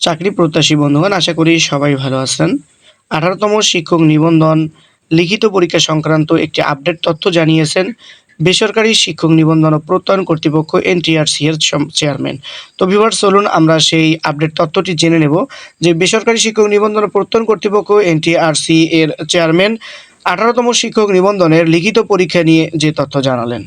চাকরি প্রত্যাশী বন্ধুগণ, আশা করি সবাই ভালো আছেন। আঠারোতম শিক্ষক নিবন্ধন, লিখিত পরীক্ষা সংক্রান্ত একটি আপডেট তথ্য জানিয়েছেন বেসরকারি শিক্ষক নিবন্ধন ও প্রত্যয়ন কর্তৃপক্ষ এনটিআরসি এর চেয়ারম্যান। তো ভিভার চলুন আমরা সেই আপডেট তথ্যটি জেনে নেব যে বেসরকারি শিক্ষক নিবন্ধন ও প্রত্যয়ন কর্তৃপক্ষ এনটিআরসি এর চেয়ারম্যান আঠারোতম শিক্ষক নিবন্ধনের লিখিত পরীক্ষা নিয়ে যে তথ্য জানালেন।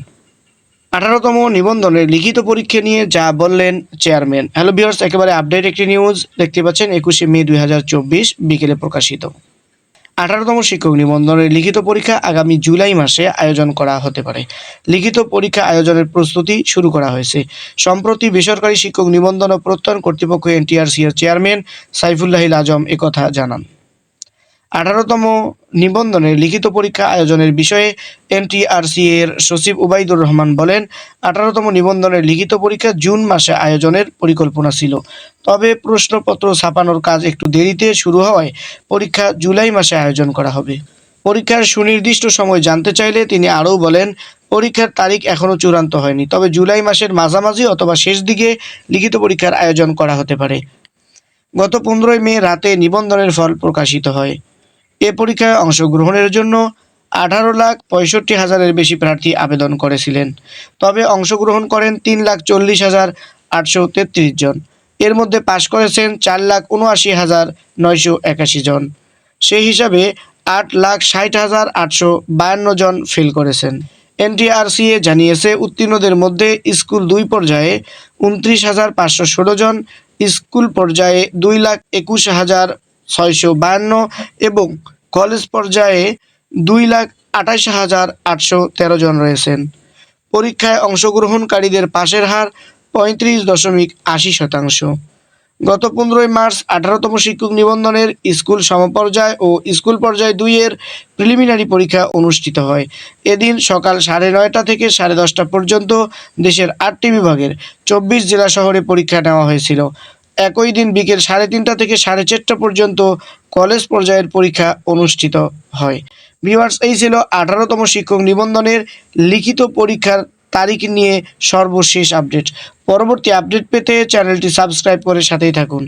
আঠারোতম নিবন্ধনের লিখিত পরীক্ষা নিয়ে যা বললেন চেয়ারম্যান। হ্যালো ভিউয়ার্স, একেবারে আপডেট একটি নিউজ দেখতে পাচ্ছেন একুশে মে দুই হাজার চব্বিশ বিকেলে প্রকাশিত। আঠারোতম শিক্ষক নিবন্ধনের লিখিত পরীক্ষা আগামী জুলাই মাসে আয়োজন করা হতে পারে। লিখিত পরীক্ষা আয়োজনের প্রস্তুতি শুরু করা হয়েছে। সম্প্রতি বেসরকারি শিক্ষক নিবন্ধন ও প্রত্যয়ন কর্তৃপক্ষ এনটিআরসি এর চেয়ারম্যান সাইফুল্লাহিল আজম একথা জানান। আঠারোতম নিবন্ধনের লিখিত পরীক্ষা আয়োজনের বিষয়ে এনটিআরসি এর সচিব উবাইদুর রহমান বলেন, আঠারোতম নিবন্ধনের লিখিত পরীক্ষা জুন মাসে আয়োজনের পরিকল্পনা ছিল। তবে প্রশ্নপত্র ছাপানোর কাজ একটু দেরিতে শুরু হওয়ায় পরীক্ষা জুলাই মাসে আয়োজন করা হবে। পরীক্ষার সুনির্দিষ্ট সময় জানতে চাইলে তিনি আরও বলেন, পরীক্ষার তারিখ এখনও চূড়ান্ত হয়নি, তবে জুলাই মাসের মাঝামাঝি অথবা শেষ দিকে লিখিত পরীক্ষার আয়োজন করা হতে পারে। গত পনেরোই মে রাতে নিবন্ধনের ফল প্রকাশিত হয়। এ পরীক্ষায় অংশগ্রহণের জন্য আঠারো লাখ পঁয়ষট্টি হাজারের বেশি প্রার্থী আবেদন করেছিলেন। তবে অংশগ্রহণ করেন তিন লাখ চল্লিশ হাজার আটশো তেত্রিশ জন। এর মধ্যে পাশ করেছেন চার লাখ উনআশি হাজার নয়শো একাশি জন। সেই হিসাবে আট লাখ ষাট হাজার আটশো বায়ান্ন জন ফেল করেছেন। এনটিআরসিএ জানিয়েছে, উত্তীর্ণদের মধ্যে স্কুল দুই পর্যায়ে উনত্রিশ হাজার পাঁচশো ষোলো জন, স্কুল পর্যায়ে দুই লাখ একুশ হাজার ছয়শো বায়ান্ন এবং কলেজ পর্যায়ে দুই লাখ আঠাশ হাজার আটশো তেরো জন রয়েছেন। পরীক্ষায় অংশগ্রহণকারীদের পাশের হার পঁয়ত্রিশ দশমিক আশি শতাংশ। গত পনেরোই মার্চ আঠারোতম শিক্ষক নিবন্ধনের স্কুল সমপর্যায় ও স্কুল পর্যায় দুইয়ের প্রিলিমিনারি পরীক্ষা অনুষ্ঠিত হয়। এদিন সকাল সাড়ে নয়টা থেকে সাড়ে দশটা পর্যন্ত দেশের আটটি বিভাগের চব্বিশ জেলা শহরে পরীক্ষা নেওয়া হয়েছিল। একই দিন বিকেল সাড়ে তিনটা থেকে সাড়ে চারটা পর্যন্ত কলেজ পর্যায়ের পরীক্ষা অনুষ্ঠিত হয়। ভিউয়ার্স, এই ছিল আঠারোতম শিক্ষক নিবন্ধনের লিখিত পরীক্ষার তারিখ নিয়ে সর্বশেষ আপডেট। পরবর্তী আপডেট পেতে চ্যানেলটি সাবস্ক্রাইব করে সাথেই থাকুন।